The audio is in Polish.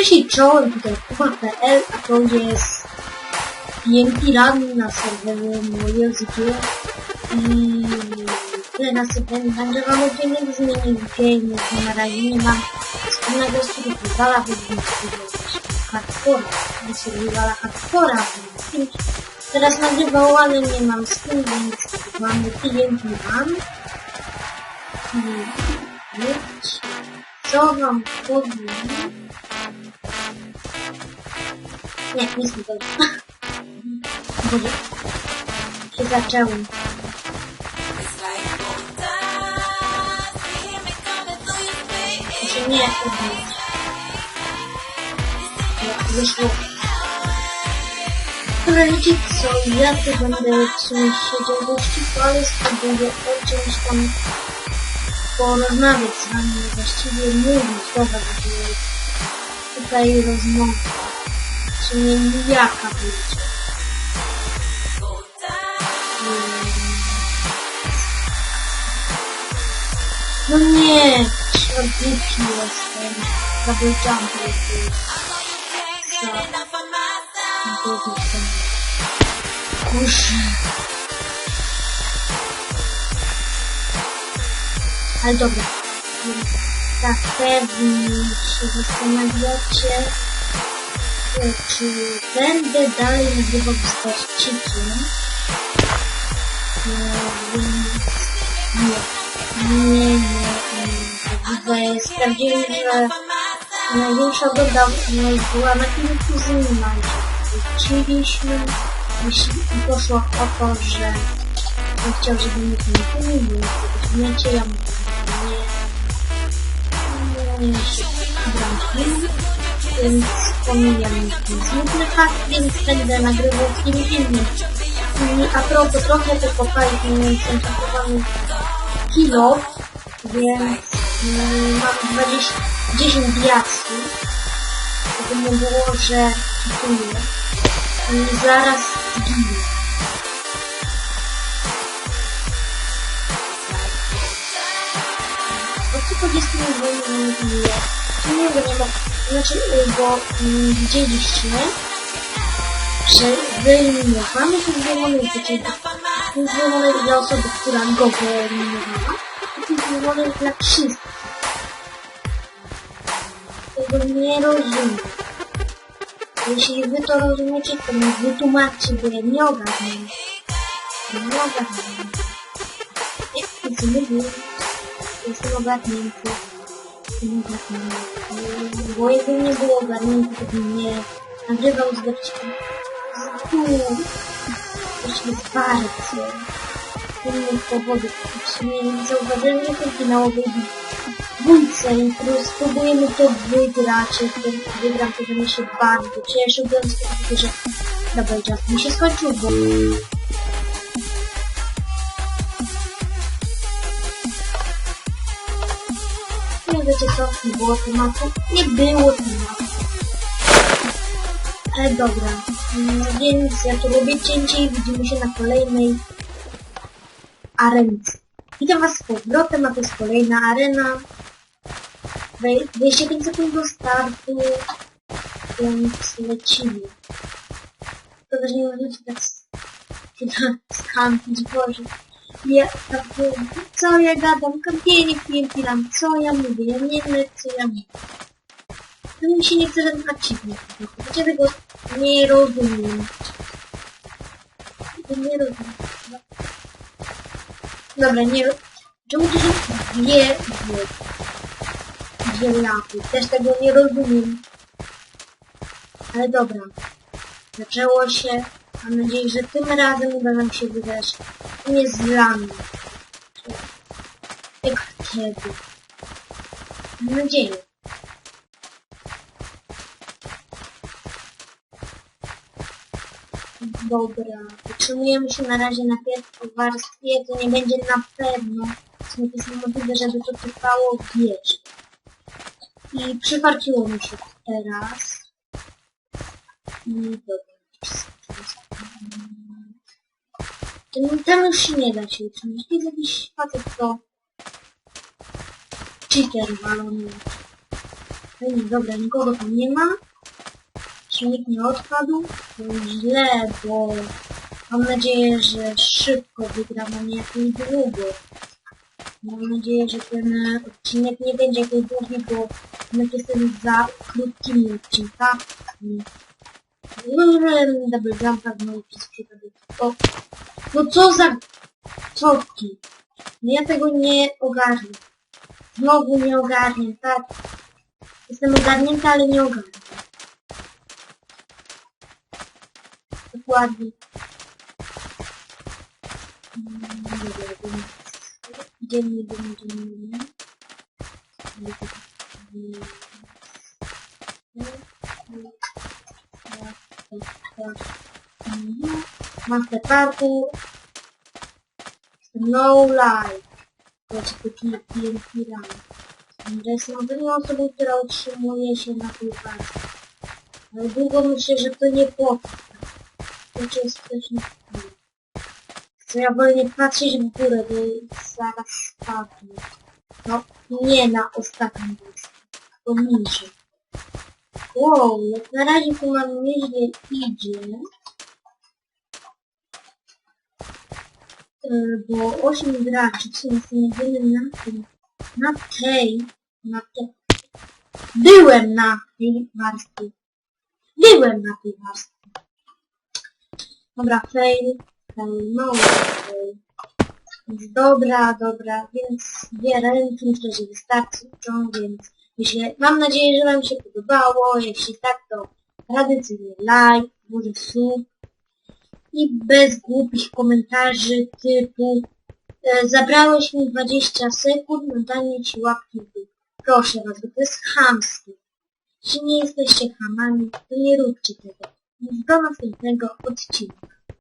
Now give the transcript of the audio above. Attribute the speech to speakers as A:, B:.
A: Cześć i czołem, tutaj Kuba.pl, a to jest PMP Run na serwerze MojoZG i teraz sobie nagrywam odcinek, zmienił game, bo na razie nie mam wspólnego survivala, bo bym hardcore, nie survivala hardcora, więc teraz nagrywał, ale nie mam z więc mamy PMP Run i co wam powiem? Nie, nic nie powiem. Boże. Się zaczęło. Się nie odbyć. Jak wyszło. Ale wiecie co, ja tu będę w sumie siedział dość ale spróbuję o czymś tam porozmawiać z wami, właściwie mówić, dobra, tutaj rozmowa. W sumie będzie. No nie, czwartki jestem. Double jump jest. Kurczę. Ale dobra. Tak pewnie się zastanawiacie, czy będę dalej nagrywał. E, Więc nie. Nie, nie, nie. Widzę, sprawdziłem, że największa woda była na chwilę kuzyna. Wróciliśmy i poszło o to, że on chciał, żeby nikt nie pomylił, rozumiecie, ja mówię, nie, nie się brać więc pomijam smutny fakt, więc będę nagrywał film. I a propos trochę to kopalni centralowany kilo, więc mm, mam 20, 10 diaksów, żeby nie było, że czytuję. I zaraz zginę. O co chodzi z tym wolnym nie? Nie wiem, ma, znaczy, y, bo mm, widzieliście, że wyeliminowano ten demony, czyli ten demony dla osoby, która go wyeliminowała, i ten demony dla wszystkich. Tego nie rozumiem. Jeśli wy to rozumiecie, to mi wytłumaczcie, bo ja nie ogarniam. Nie ogarniam. Nic nie wiem. Jestem ogarnięty. Bo jakbym nie był ogarnięty, to bym nie nagrywał z. Jeszcze z bardzo innych powodów. Nie zauważyłem, że to finałowej dwójce i plus spróbujemy to wygrać. To wygram, to będę się bardzo cieszył, biorąc pod uwagę, że Double Jump mi się skończył, bo... wiecie co, było tematu. Nie było tematu. Ale dobra, mm, więc ja tu robię cięcie i widzimy się na kolejnej arence. Witam was z powrotem, a to jest kolejna arena. Wej- 25 sekund do startu, więc lecimy. To też nie możecie tak skampić, Boże. Ja, tak, co ja gadam, kampienie, pięknie, co ja mówię, ja nie wiem, co ja mówię. No mi się nie chce żaden achievement. Ja tego nie rozumiem. Nie rozumiem. Dobra, nie ro- Czemu to są dwie, dwie, dwie lapy? Też tego nie rozumiem. Ale dobra. Zaczęło się. Mam nadzieję, że tym razem uda nam się wygrać. Nie z lami. Jak wtedy. Mam nadzieję. Dobra, utrzymujemy się na razie na pierwszej warstwie, to nie będzie na pewno. To jest niemożliwe, żeby to trwało wiecznie. I przyfarciło mi się teraz. I dobra. Ten, ten już się nie da się utrzymać. To jest jakiś facet, co cheater walony. No nie, dobra, nikogo tam nie ma. Silnik nie odpadł. To źle, bo mam nadzieję, że szybko wygram, a nie jakoś długo. Mam nadzieję, że ten odcinek nie będzie jakoś długi, bo jednak jestem za krótkimi odcinkami. Użyłem double jumpa znowu przez przypadek. No co za czopki. No ja tego nie ogarnię. Znowu nie ogarnię, tak. Jestem ogarnięta, ale nie ogarnię. Dokładnie. Dobra, więc dziennie będziemy... Master parkour. No life. Znaczy taki TNT run. To jest jedyną osobą, która utrzymuje się na tej warstwie. Ale długo myślę, że to nie potrwa. To jest też nie Chcę ja wolę nie patrzeć w górę, bo zaraz spadnę. No, nie na ostatnim miejscu. To niżej. Wow, jak na razie tu nam nieźle idzie. Bo 8 graczy, w jedynym na tym, na tej, na tej, byłem na tej warstwie. Byłem na tej warstwie. Dobra, fail, fail, no fail. Więc dobra, dobra, więc dwie ręki myślę, że wystarczą, więc jeśli, mam nadzieję, że Wam się podobało, jeśli tak, to tradycyjnie like, może sub i bez głupich komentarzy typu e, zabrałeś mi 20 sekund na danie Ci łapki w dół. Proszę Was, bo to jest chamskie. Jeśli nie jesteście chamami, to nie róbcie tego. Do następnego odcinka.